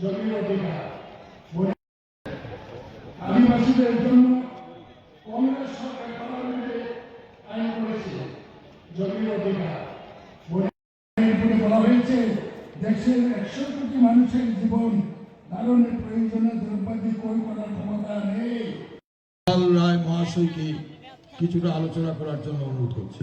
জমির অধিকার। আদিবাসীদের জন্য কংগ্রেস সরকার পার্লামেন্টে আইন করেছে জমির অধিকার। বলা হয়েছে, দেশের একশো কোটি মানুষের জীবন ধারণের প্রয়োজনে দ্রব্যাদি ক্রয় করার ক্ষমতা নেই। রায় মহাশয়কে কিছুটা আলোচনা করার জন্য অনুরোধ করছি।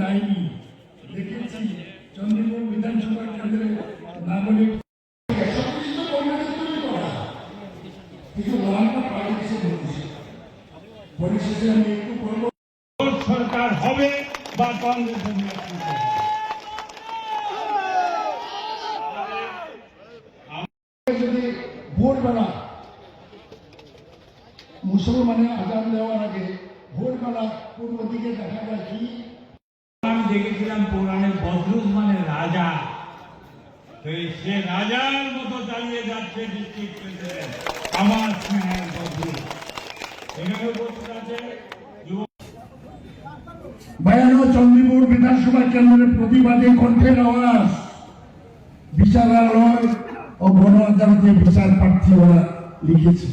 যায়নি দেখেছি চন্দ্রপুর বিধানসভা কেন্দ্রে নাগরিক পরিশেষে আমি একটু বলব সরকার হবে বা হবে। যদি ভোরবেলা মুসলমানের আজান দেওয়ার আগে ভোরবেলা পূর্ব দিকে দেখা যায় কি দেখেছিলাম পুরাণে বদরুজ মানে রাজা। সে রাজার মতো চালিয়ে যাচ্ছে আমার স্নেহের বদরুজ চন্দ্রপুর বিধানসভা কেন্দ্রের প্রতিবাদী কণ্ঠের আওয়াজ। বিচারালয় ও গণ আদালতে বিচার প্রার্থী ওরা লিখেছে।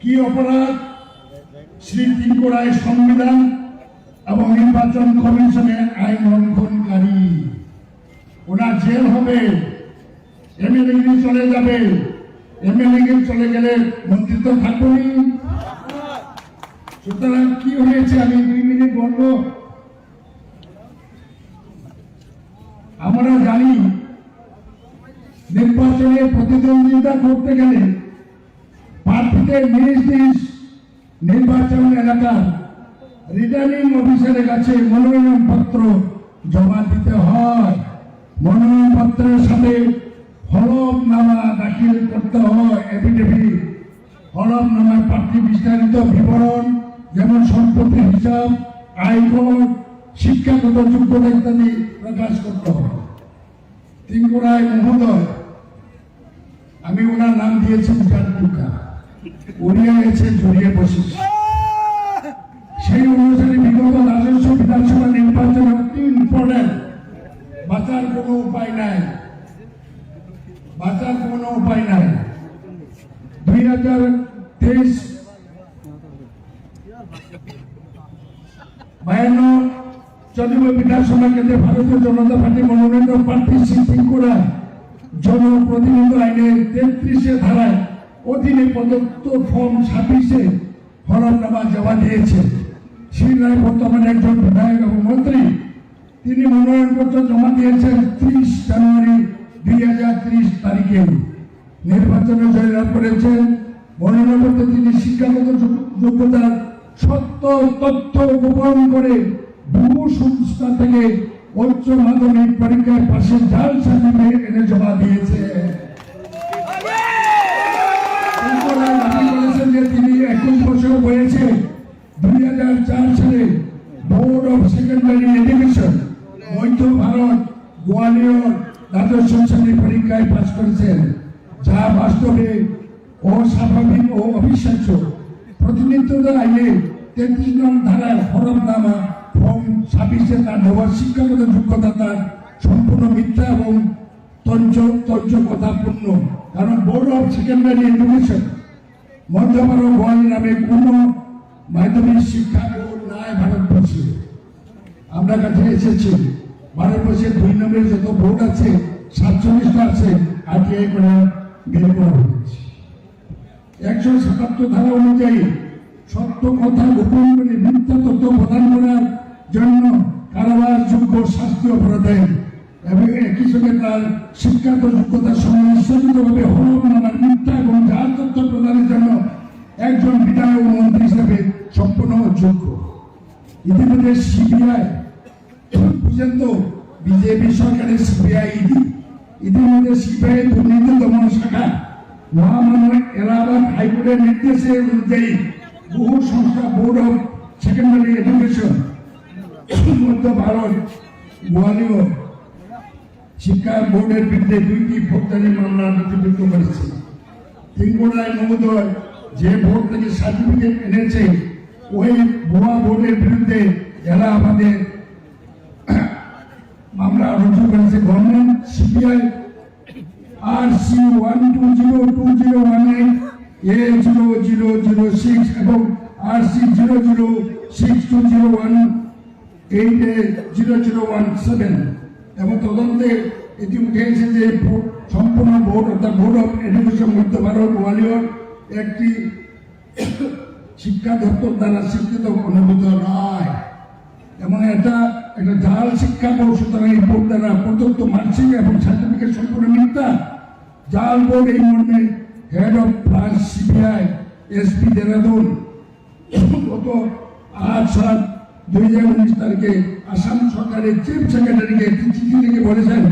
কি অপরাধ? শ্রী ত্রিপুরায় সংবিধান এবং নির্বাচন কমিশনের আইন লঙ্ঘনকারী। ওনার জেল হবে, এমএলএ চলে যাবে। এমএলএ চলে গেলে মন্ত্রী তো থাকবেই সুতরাং কি হয়েছে আমি দুই মিনিট বলব। আমরা জানি, নির্বাচনে প্রতিদ্বন্দ্বিতা করতে গেলে প্রার্থীদের নিজ নির্বাচন এলাকার রিটার্নিং অফিসারের কাছে মনোনয়ন পত্র জমা দিতে হয়। মনোনয়ন পত্রের সাথে হলফনামা দাখিল করতে হয়। এফিডেভিট হলফনামায় প্রার্থী বিস্তারিত বিবরণ, যেমন সম্পত্তির হিসাব আয়কর শিক্ষাগত যোগ্যতা ইত্যাদি প্রকাশ করতে হয়। তিনগুড়ায় মহোদয়, আমি ওনার নাম দিয়েছি টুকা। উড়িয়ে গেছে জড়িয়ে বসেছে। সেই অনুসারে বিগত রাজস্ব বিধানসভা নির্বাচনে অতি ইম্পর্টেন্ট বাঁচার কোনো উপায় নাই। বাঁচার কোনো উপায় নাই। দুই হাজার তেইশ বায়ান্ন চন্দ্রপুর বিধানসভা কেন্দ্রে ভারতীয় জনতা পার্টি মনোনীত প্রার্থী শ্রী ত্রিপুরা জনপ্রতিনিধি আইনের তেত্রিশে ধারায় অধীনে প্রদত্ত ফর্ম ছাব্বিশে হলফনামা জমা দিয়েছে। শ্রী রায় বর্তমানে একজন বিধায়ক এবং মন্ত্রী। তিনি মনোনয়নপত্র জমা দিয়েছেন ত্রিশ জানুয়ারি দুই হাজার ত্রিশ তারিখে। নির্বাচনে জয়লাভ করেছেন। মনোনয়নপত্রে তিনি শিক্ষাগত যোগ্যতার সত্য তথ্য গোপন করে বহু সংস্থা থেকে উচ্চ মাধ্যমিক পরীক্ষায় পাশে জাল সার্টিফিকেট এনে জমা দিয়েছে এরপরে দাবি করেছেন যে তিনি একুশ বছর বয়সে দুই হাজার চার সালে বোর্ড অফ সেকেন্ডারি এডুকেশন মধ্য ভারত গোয়ালিয়র দ্বাদশ শ্রেণি পরীক্ষায় পাশ করেছেন যা বাস্তবে অস্বাভাবিক ও অবিশ্বাস্য প্রতিনিধিত্ব আইনে তেত্রিশ নং ধারার হরফনামা ফর্ম ছাব্বিশে তার নবর শিক্ষাগত যোগ্যতা তার সম্পূর্ণ মিথ্যা এবং তঞ্চ তঞ্চ কথাপূর্ণ কারণ board of secondary education Madhya Bharat গোয়ালি নামে কোনো মাধ্যমিক শিক্ষা বোর্ড নাই ভারতবর্ষে। আমরা কাছে এসেছি। ভারতবর্ষে দুই নম্বরের যত বোর্ড আছে, সাতচল্লিশটা আছে, আরটিআই করে বের করা হয়েছে। একশো সাতাত্তর ধারা অনুযায়ী সত্য কথা গোপন করে মিথ্যা তথ্য প্রদান করার জন্য কারাবাসযোগ্য শাস্তি অপরাধের এবং একই সঙ্গে তার শিক্ষাগত যোগ্যতার সঙ্গে নিঃসন্দিতভাবে হলফনামার মিথ্যা এবং জাল তথ্য প্রদানের জন্য একজন বিধায়ক মন্ত্রী হিসেবে সম্পূর্ণ যোগ্য। ইতিমধ্যে সিবিআই বুঝেন তো বিজেপি সরকারের সিবিআই ইডি। ইতিমধ্যে সিবিআই দুর্নীতি দমন শাখা মহামান্য এলাহাবাদ হাইকোর্টের নির্দেশে অনুযায়ী বহু সংস্থা বোর্ড অফ সেকেন্ডারি এডুকেশন, মধ্য ভারত, গোয়ালিয়র শিক্ষা বোর্ডের বিরুদ্ধে দুইটি ফৌজদারি মামলা নথিভুক্ত করেছে। তিনগোড়ায় মহোদয় যে বোর্ড থেকে সার্টিফিকেট এনেছে, ওই ভুয়া বোর্ডের বিরুদ্ধে যারা আমাদের মামলা রুজু করেছে government, CBI, R C one two zero two zero one eight A zero zero zero six এবং R zero zero six two zero one eight zero zero one seven এবং তদন্তে এটি সম্পূর্ণ অফ এডুকেশন মধ্য ভারত একটি শিক্ষা দপ্তর দ্বারা শিক্ষিত অনুভূত নয় এবং এটা একটা জাল শিক্ষা বোর্ড, সুতরাং এই বোর্ড দ্বারা প্রদত্ত মার্কশিট এবং সার্টিফিকেট সম্পূর্ণ মিথ্যা। জাল বোর্ড এই মর্মে head of branch CBI SP Dehradun গত আট সাত দুই হাজার উনিশ তারিখে আসাম সরকারের চিফ সেক্রেটারিকে একটি চিঠি লিখে বলেছেন,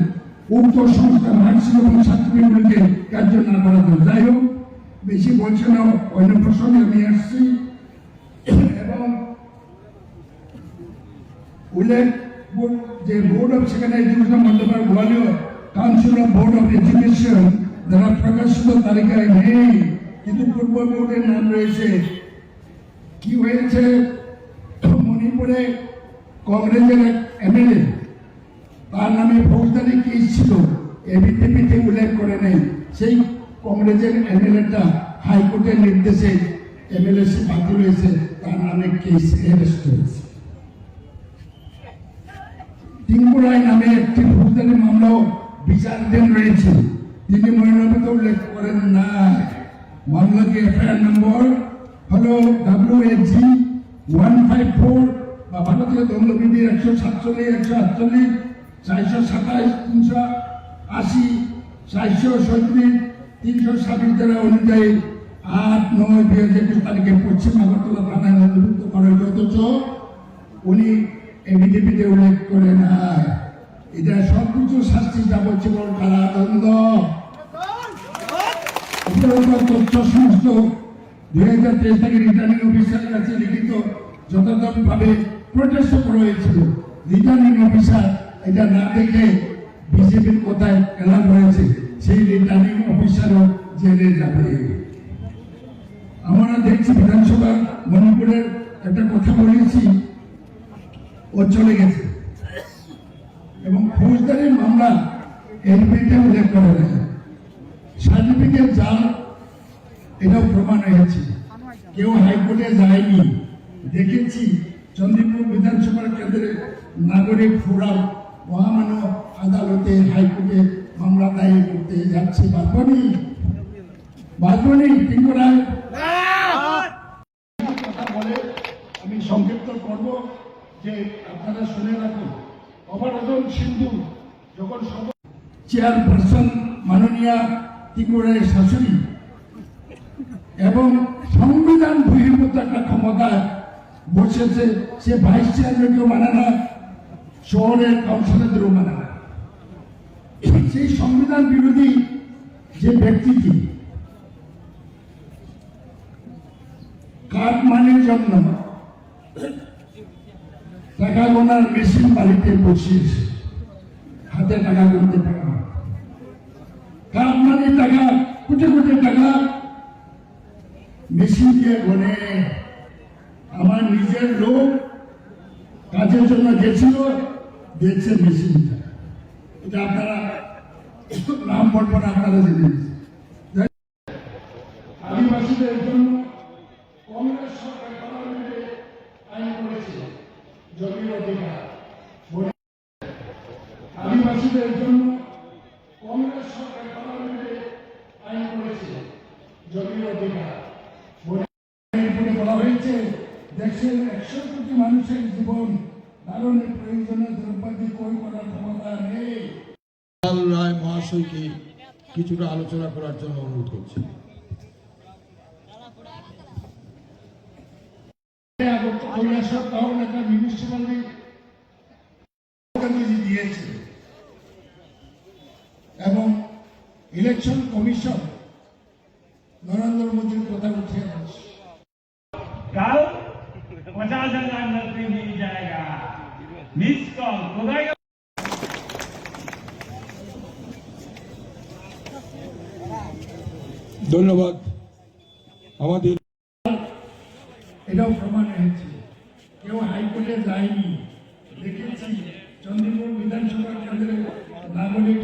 উক্ত সংস্থা মার্কশিট এবং সার্টিফিকেটগুলিকে কার্য না করার জন্য। যাই হোক, বেশি বলছে না, অন্য প্রসঙ্গে আমি আসছি। এবং উল্লেখ যে বোর্ড অফ সেকেন্ডারি এডুকেশন মন্ত্রণালয় Gwalior council of board of education দ্বারা প্রকাশিত তালিকায় নেই, কিন্তু পূর্ব বোর্ডের নাম রয়েছে। কি হয়েছে? মণিপুরে কংগ্রেসের এক এমএলএ, তার নামে ফৌজদারি কেস ছিল? এবিটিপিতে উল্লেখ করে নেই। সেই কংগ্রেসের এমএলএটা হাইকোর্টের নির্দেশে এমএলএ সে বাতিল হয়েছে, তার নামে কেস অ্যারেস্ট হয়েছে। তিনপুরায় নামে একটি ফৌজদারি মামলাও বিচারাধীন রয়েছে। তিনি মহিলাকে উল্লেখ করেন না মামলাকে এফআইআর নম্বর, হলো W A G one five four বা ভারতীয় দণ্ডবিধি একশো সাতচল্লিশ, একশো আটচল্লিশ, চারশো সাতাইশ তিনশো আশি, চারশো সৈত্রিশ, তিনশো ছাব্বিশ ধারা অনুযায়ী আট, নয়, দুই হাজার একুশ তারিখে পশ্চিম আগরতলা থানায় নথিভুক্ত করা অথচ উনি এবিটিপিতে উল্লেখ করে নাই। এটা সবকিছু শাস্তি যাবজ্জীবন কারাদণ্ড। তথ্য সমস্ত দুই হাজার তেইশ থেকে রিটার্নিং অফিসারের কাছে লিখিত যথাযথভাবে প্রোটেস্ট করা রিটার্নিং অফিসার এটা না দেখে বিজেপির কথায় এলান হয়েছে সেই রিটার্নিং অফিসারও জেলে যাবে। আমরা দেখছি বিধানসভা মণিপুরের একটা কথা বলেছি ও চলে গেছে। ফৌজদারি মামলা এনপিতে উল্লেখ করা যায় সার্টিফিকেট জাল এটাও প্রমাণ হয়েছে। কেউ হাইকোর্টে যায়নি। দেখেছি চন্দ্রপুর বিধানসভার কেন্দ্রে নাগরিক ফোরাম মহামান্য আদালতে হাইকোর্টে মামলা দায়ের করতে যাচ্ছে বারবারই বারবারই কিন্তু কথা বলে আমি সংক্ষিপ্ত করব যে আপনারা শুনে রাখুন। অপরাধন সিন্ধু চেয়ারপারসন মাননীয়া ত্রিপুরার শাশুড়ি এবং সংবিধান বহির্ভূত একটা ক্ষমতায় বসেছে, সে ভাইস চেয়ারম্যানকেও মানে না, শহরের কাউন্সিলরদেরও মানে না। সেই সংবিধান বিরোধী যে ব্যক্তিটি কাটমানির জন্য টাকা গোনার মেশিন বাড়িতে বসিয়েছে? হাতে টাকা গুনতে টাকা। কাটমানির টাকা, কোটি কোটি টাকা। মেশিন দিয়ে গনে আমার নিজের লোক কাজের জন্য গেছিল দেখছে মেশিনটা। এটা আপনারা নাম বলব না আপনারা জেনে আদিবাসীদের জন্য কংগ্রেস সরকার পার্লামেন্টে আইন করেছে জমির অধিকার বনে- জন্য কংগ্রেস সরকার পার্লামেন্টে আইন করেছে। জমির অধিকার। বলা হয়েছে দেশের একশো কোটি মানুষের জীবন ধারণের প্রয়োজনে দ্রব্যাদি ক্রয় করার ক্ষমতা নেই। রায় মহাশয়কে কিছুটা আলোচনা করার জন্য অনুরোধ করছি। একটা মিউনিসিপ্যালিটি দিয়েছে এবং ইলেকশন কমিশন নরেন্দ্র মোদীর কথা উঠে আসছে। কাল পঞ্চাশ হাজার নৌকরি ধন্যবাদ। আমাদের এটাও প্রমাণ হয়েছে। কেউ হাইকোর্টে যায়নি। দেখেছি চন্দ্রপুর বিধানসভা কেন্দ্রে নাগরিক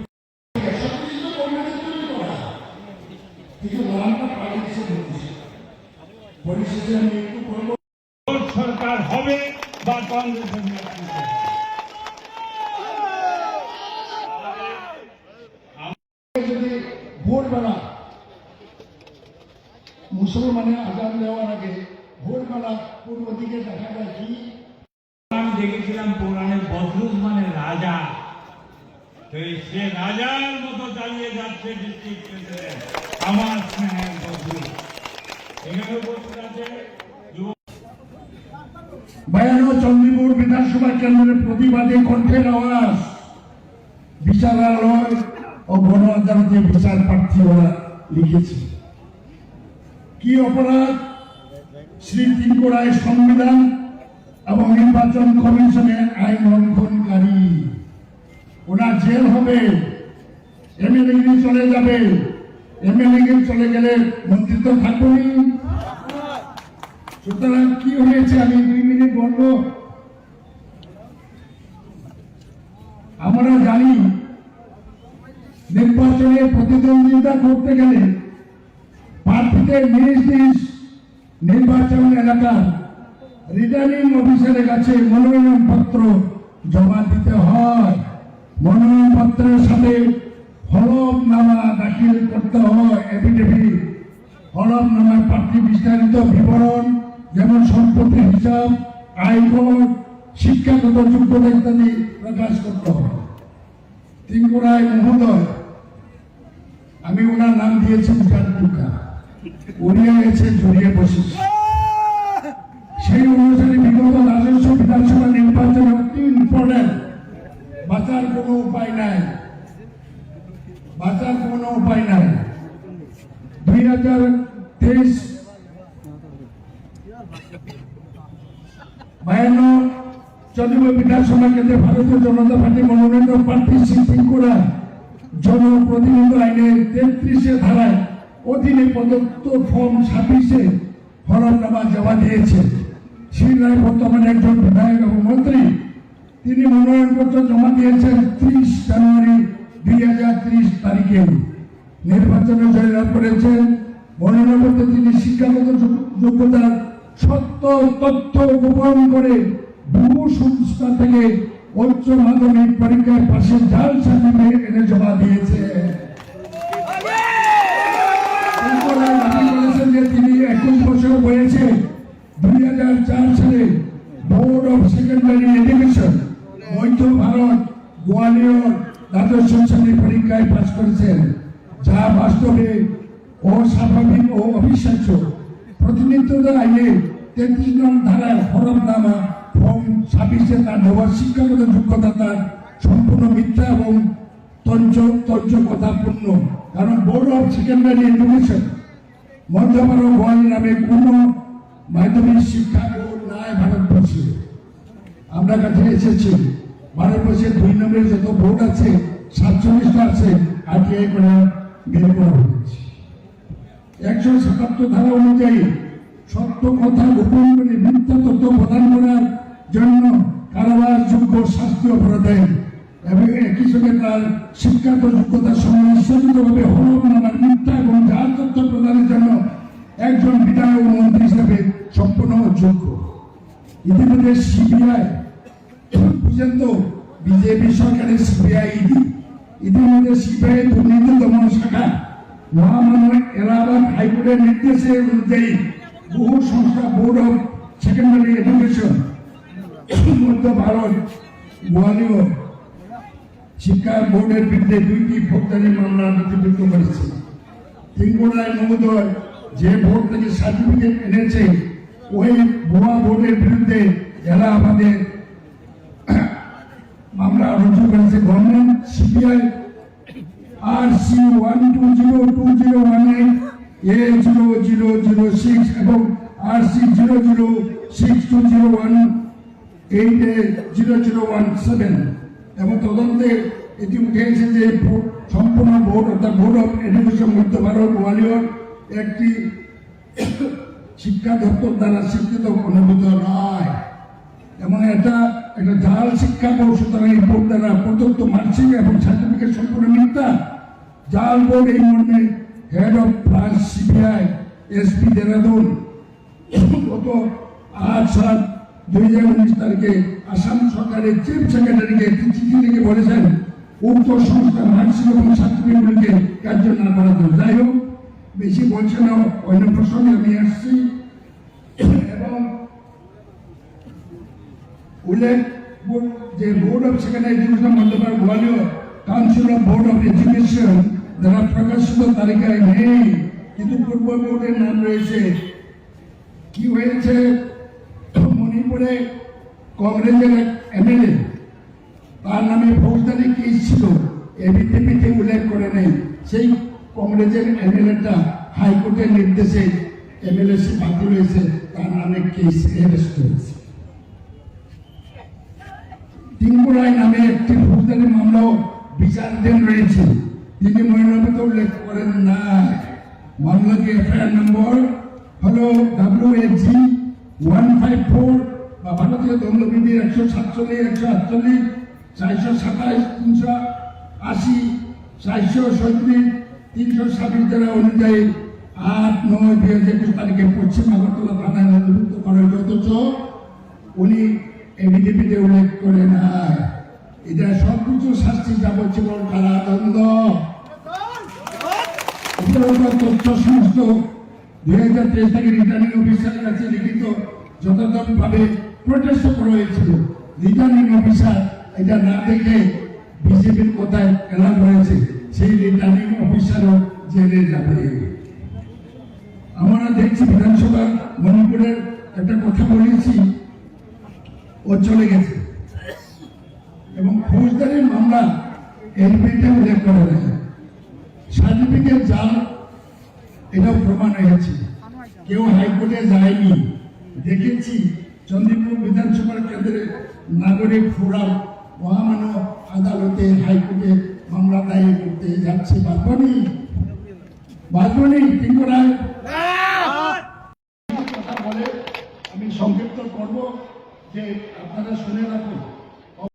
আমি একটু বলব সরকার হবে। বা কংগ্রেসের যদি মুসলমানের আজান দেওয়ার আগে ভোরবেলা পূর্ব দিকে দেখা যায় কি? আমি দেখেছিলাম পুরাণে বদরুজ মানে রাজা। তো সে রাজার মতো চালিয়ে যাচ্ছে ডিস্ট্রিক্ট আমার স্নেহের বদরুজ এখানে উপস্থিত আছে যুব বায়ানো চন্দ্রপুর বিধানসভা কেন্দ্রের প্রতিবাদী কণ্ঠের আওয়াজ বিচারালয় ও গণ আদালতে বিচার প্রার্থীরা লিখেছে। কি অপরাধ? শ্রী ত্রিপুরায় সংবিধান এবং নির্বাচন কমিশনের আইন লঙ্ঘনকারী। ওনার জেল হবে, এমএলএ চলে যাবে। চলে গেলে মন্ত্রিত্ব সুতরাং কি হয়েছে আমি দুই মিনিট আমরা জানি নির্বাচনে প্রতিদ্বন্দ্বিতা করতে গেলে প্রার্থীদের নিজ নিজ নির্বাচন এলাকার রিটার্নিং অফিসারের কাছে মনোনয়ন পত্র জমা দিতে হয়। মনোনয়ন পত্রের সাথে হলফনামা দাখিল করতে হয় এফিডেভিট হলফনামায় প্রার্থী বিস্তারিত বিবরণ, যেমন সম্পত্তির হিসাব আয়কর শিক্ষাগত যোগ্যতা ইত্যাদি প্রকাশ করতে হবে তিনকুড়ায় মহোদয়, আমি ওনার নাম দিয়েছি টুকা উড়িয়ে গেছে, জড়িয়ে বসেছে। সেই অনুসারে বিগত রাজস্ব বিধানসভা নির্বাচন অতি ইম্পর্টেন্ট বাঁচার কোনো উপায় নাই। বাঁচার কোনো উপায় নাই। দুই হাজার তেইশ বায়ান্ন চন্দ্রপুর বিধানসভা কেন্দ্রে ভারতীয় জনতা পার্টি মনোনীত প্রার্থী শ্রী ত্রিপুরা জনপ্রতিনিধি আইনের তেত্রিশে ধারায় অধীনে প্রদত্ত ফর্ম ছাব্বিশে হলফনামা জমা দিয়েছে। শ্রী রায় বর্তমানে একজন বিধায়ক এবং মন্ত্রী। তিনি মনোনয়নপত্র জমা দিয়েছেন ত্রিশ জানুয়ারি দুই হাজার ত্রিশ তারিখে নির্বাচনে পাশে জাল সার্টিফিকেট এনে জমা দিয়েছে। তিনি একুশ বছর বয়সে দুই হাজার চার সালে বোর্ড অফ সেকেন্ডারি এডুকেশন, মধ্য ভারত, গোয়ালিয়র দ্বাদশ শ্রেণি পরীক্ষায় পাশ করেছেন, যা বাস্তবে অস্বাভাবিক ও অবিশ্বাস্য। প্রতিনিধিত্ব আইনে তেত্রিশ নং ধারার হরফনামা ফর্ম ছাব্বিশে তার দেওয়ার শিক্ষাগত যোগ্যতা তার সম্পূর্ণ মিথ্যা এবং তঞ্চ তঞ্চ কথাপূর্ণ কারণ board of secondary education Madhya Bharat গোয়ালি নামে কোনো মাধ্যমিক শিক্ষা বোর্ড নাই ভারতবর্ষে। আমরা কাছে এসেছি। ভারতবর্ষে দুই নম্বরে যত বোর্ড আছে, সাতচল্লিশটা আছে আরটিআই করে বের করা হয়েছে। একশো সাতাত্তর ধারা অনুযায়ী সত্য কথা গোপন করে, মিথ্যা তথ্য প্রদান করার জন্য কারাবাস যোগ্য শাস্তি অপরাধে এবং একই সঙ্গে তার শিক্ষাগত যোগ্যতার সঙ্গে ইচ্ছাকৃতভাবে হলফনামার মিথ্যা এবং জাল তথ্য প্রদানের জন্য একজন বিধায়ক মন্ত্রী হিসেবে সম্পূর্ণ যোগ্য। ইতিমধ্যে সিবিআই বুঝেন তো বিজেপি সরকারের সিবিআই ইতিমধ্যে সিবিআই দুর্নীতি দমন শাখা মহামান্য এলাহাবাদ হাইকোর্টের নির্দেশে অনুযায়ী বহু সংস্থা, বোর্ড অফ সেকেন্ডারি এডুকেশন মধ্য ভারত গোয়ালিয়র শিক্ষা বোর্ডের বিরুদ্ধে দুইটি ফৌজদারি মামলা নথিভুক্ত করেছে। তিনগুড়ায় মহোদয় যে বোর্ড থেকে সার্টিফিকেট এনেছে, ওই ভুয়া বোর্ডের বিরুদ্ধে এলাহাবাদের মামলা রুজু করেছে CBI R C one two zero two zero one eight A zero zero zero six এবং R C zero zero six two zero one eight A zero zero one seven এবং তদন্তে এটি উঠে এসেছে যে সম্পূর্ণ বোর্ড অর্থাৎ বোর্ড অফ এডুকেশন মধ্য ভারত গোয়ালিয়র একটি শিক্ষা দপ্তর দ্বারা স্বীকৃত অনুভূত নয় এবং এটা একটা জাল শিক্ষা বোর্ড সুতরাং এই বোর্ড দ্বারা প্রদত্ত মার্কশিট এবং সার্টিফিকেট সম্পূর্ণ মিথ্যা জাল বোর্ড এই মর্মে head of class CBI SP Dehradun গত আট সাত দুই হাজার উনিশ তারিখে আসাম সরকারের চিফ সেক্রেটারিকে একটি চিঠি লিখে বলেছেন, উক্ত সংস্থার মার্কশিট এবং সার্টিফিকেটগুলিকে কার্য না করার যাই হোক, বেশি বলছে না, অন্য প্রসঙ্গে আমি আসছি এবং উল্লেখ যে board of secondary education Madhyapara Gwalior council of board of education দ্বারা প্রকাশিত তালিকায় নেই, কিন্তু পূর্ব বোর্ডের নাম রয়েছে। কি হয়েছে? মণিপুরে কংগ্রেসের এক এমএলএ, তার নামে ফৌজদারি কেস ছিল এবিটিপিতে উল্লেখ করে নেই। সেই কংগ্রেসের এমএলএটা হাইকোর্টের নির্দেশে এমএলএ সে বাতিল হয়েছে, তার নামে কেস অ্যারেস্ট হয়েছে তিনপুরাই নামে একটি ফৌজদারি মামলাও বিচারাধীন রয়েছে। তিনি মহিলাপতি উল্লেখ করেন না। মামলাটি এফআইআর নম্বর হলো W F G one five four বা ভারতীয় দণ্ডবিধির একশো সাতচল্লিশ, একশো আটচল্লিশ, চারশো সাতাশ, তিনশো আশি, চারশো সৈত্রিশ, তিনশো ছাব্বিশ ধারা অনুযায়ী আট, নয়, দুই হাজার একুশ তারিখে পশ্চিম আগরতলা থানায় নথিভুক্ত করা অথচ উনি এবিডিপিতে উল্লেখ করে না এটা সবকিছু শাস্তি যাবজ্জীবন কারাদণ্ড। কাছে লিখিত যথাযথভাবে হয়েছিল রিটার্নিং অফিসার এটা না দেখে বিজেপির কথায় হয়েছে। সেই রিটার্নিং অফিসারও যাবে। আমরা দেখছি বিধানসভা মণিপুরের একটা কথা বলেছি। ও চলে গেছে। এবং ফৌজদারি মামলা এনপিতে উল্লেখ করা যায় সার্টিফিকেট জাল এটাও প্রমাণ হয়েছে। কেউ হাইকোর্টে যায়নি। দেখেছি চন্দ্রপুর বিধানসভার কেন্দ্রে নাগরিক ফোরাম মহামান্য আদালতে হাইকোর্টে মামলা দায়ের করতে যাচ্ছে বাদবনি বাদবনি ত্রিপুরায় কথা বলে আমি সংক্ষিপ্ত করব যে আপনারা শুনে রাখুন